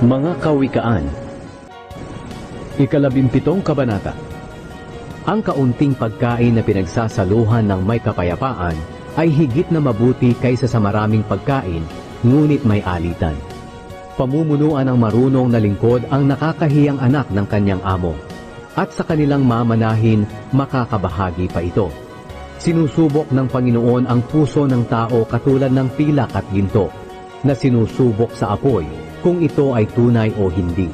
Mga Kawikaan Ikalabimpitong Kabanata Ang kaunting pagkain na pinagsasaluhan ng may kapayapaan ay higit na mabuti kaysa sa maraming pagkain, ngunit may alitan. Pamumunuan ng marunong na lingkod ang nakakahiyang anak ng kanyang amo, at sa kanilang mamanahin makakabahagi pa ito. Sinusubok ng Panginoon ang puso ng tao katulad ng pilak at ginto, na sinusubok sa apoy kung ito ay tunay o hindi.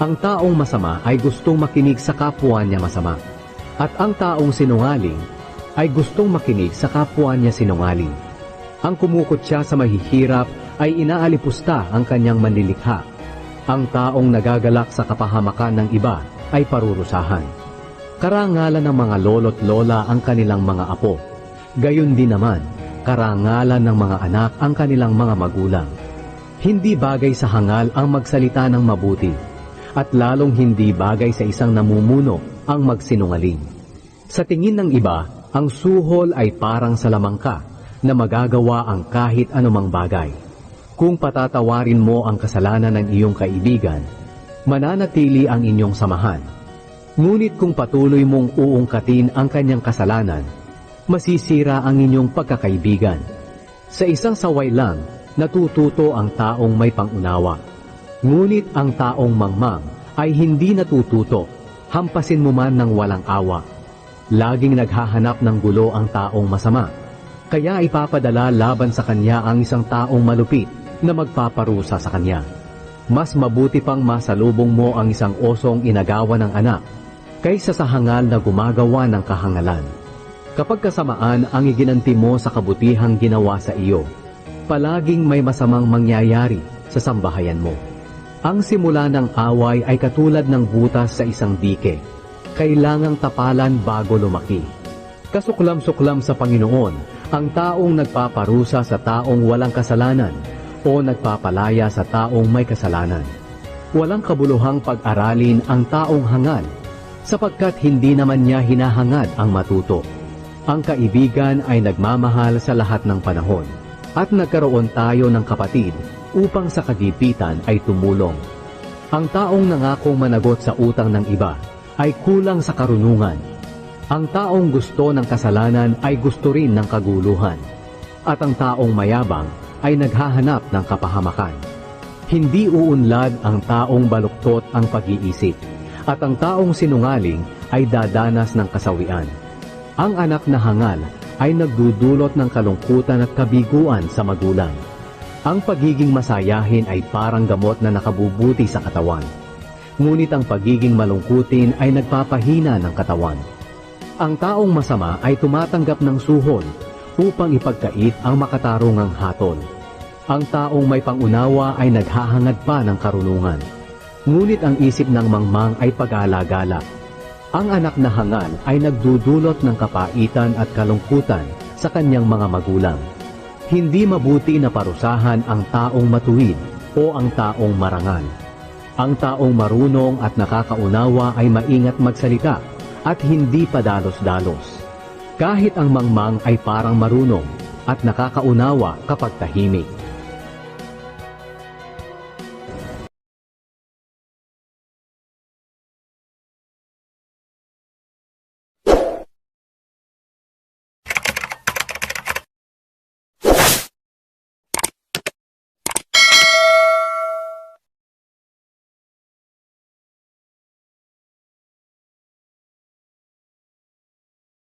Ang taong masama ay gustong makinig sa kapwa niya masama, at ang taong sinungaling ay gustong makinig sa kapwa niya sinungaling. Ang kumukot siya sa mahihirap ay inaalipusta ang kanyang manlilikha. Ang taong nagagalak sa kapahamakan ng iba ay parurusahan. Karangalan ng mga lolo't lola ang kanilang mga apo. Gayon din naman, karangalan ng mga anak ang kanilang mga magulang. Hindi bagay sa hangal ang magsalita ng mabuti, at lalong hindi bagay sa isang namumuno ang magsinungaling. Sa tingin ng iba, ang suhol ay parang salamangka na magagawa ang kahit anumang bagay. Kung patatawarin mo ang kasalanan ng iyong kaibigan, mananatili ang inyong samahan. Ngunit kung patuloy mong uungkatin ang kanyang kasalanan, masisira ang inyong pagkakaibigan. Sa isang saway lang, natututo ang taong may pangunawa. Ngunit ang taong mangmang ay hindi natututo, hampasin mo man ng walang awa. Laging naghahanap ng gulo ang taong masama, kaya ipapadala laban sa kanya ang isang taong malupit na magpaparusa sa kanya. Mas mabuti pang masalubong mo ang isang osong inagawa ng anak kaysa sa hangal na gumagawa ng kahangalan. Kapag kasamaan ang iginanti mo sa kabutihang ginawa sa iyo, palaging may masamang mangyayari sa sambahayan mo. Ang simula ng away ay katulad ng butas sa isang dike. Kailangang tapalan bago lumaki. Kasuklam-suklam sa Panginoon ang taong nagpaparusa sa taong walang kasalanan o nagpapalaya sa taong may kasalanan. Walang kabuluhang pag-aralin ang taong hangal sapagkat hindi naman niya hinahangad ang matuto. Ang kaibigan ay nagmamahal sa lahat ng panahon at nagkaroon tayo ng kapatid upang sa kagipitan ay tumulong. Ang taong nangakong managot sa utang ng iba ay kulang sa karunungan. Ang taong gusto ng kasalanan ay gusto rin ng kaguluhan. At ang taong mayabang ay naghahanap ng kapahamakan. Hindi uunlad ang taong baluktot ang pag-iisip, at ang taong sinungaling ay dadanas ng kasawian. Ang anak na hangal ay nagdudulot ng kalungkutan at kabiguan sa magulang. Ang pagiging masayahin ay parang gamot na nakabubuti sa katawan. Ngunit ang pagiging malungkutin ay nagpapahina ng katawan. Ang taong masama ay tumatanggap ng suhol upang ipagkait ang makatarungang hatol. Ang taong may pangunawa ay naghahangad pa ng karunungan. Ngunit ang isip ng mangmang ay pag-alagala. Ang anak na hangal ay nagdudulot ng kapaitan at kalungkutan sa kanyang mga magulang. Hindi mabuti na parusahan ang taong matuwid o ang taong marangal. Ang taong marunong at nakakaunawa ay maingat magsalita at hindi padalos-dalos. Kahit ang mangmang ay parang marunong at nakakaunawa kapag tahimik.